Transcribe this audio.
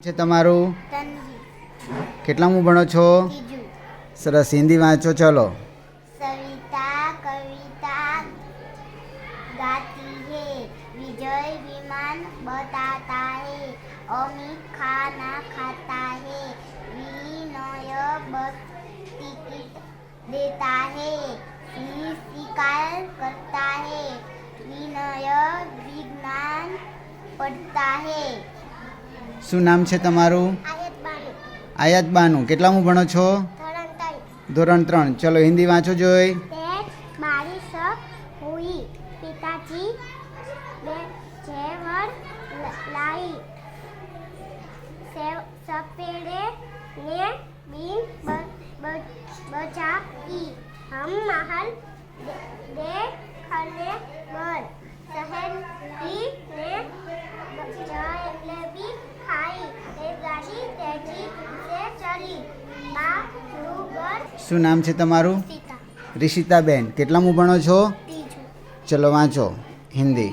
છે તમારું તન્વી કેટલામું ભણો છો ત્રીજું સરસ હિન્દી વાંચો ચલો सविता कविता गाती है विजय विमान बताता है अमित खाना खाता है विनय बस टिकट देता है सिंह शिकार करता है विनय विज्ञान पढ़ता है શું નામ છે તમારું? આયાત બાનુ. કેટલામું ભણો છો? ધોરણ ત્રણ. ચલો હિન્દી વાંચો જોઈ. સપેડે ને બચાવી હમ મહલ શું નામ છે તમારું? ઋષિતાબેન કેટલામું ભણો છો? ચલો વાંચો. હિન્દી.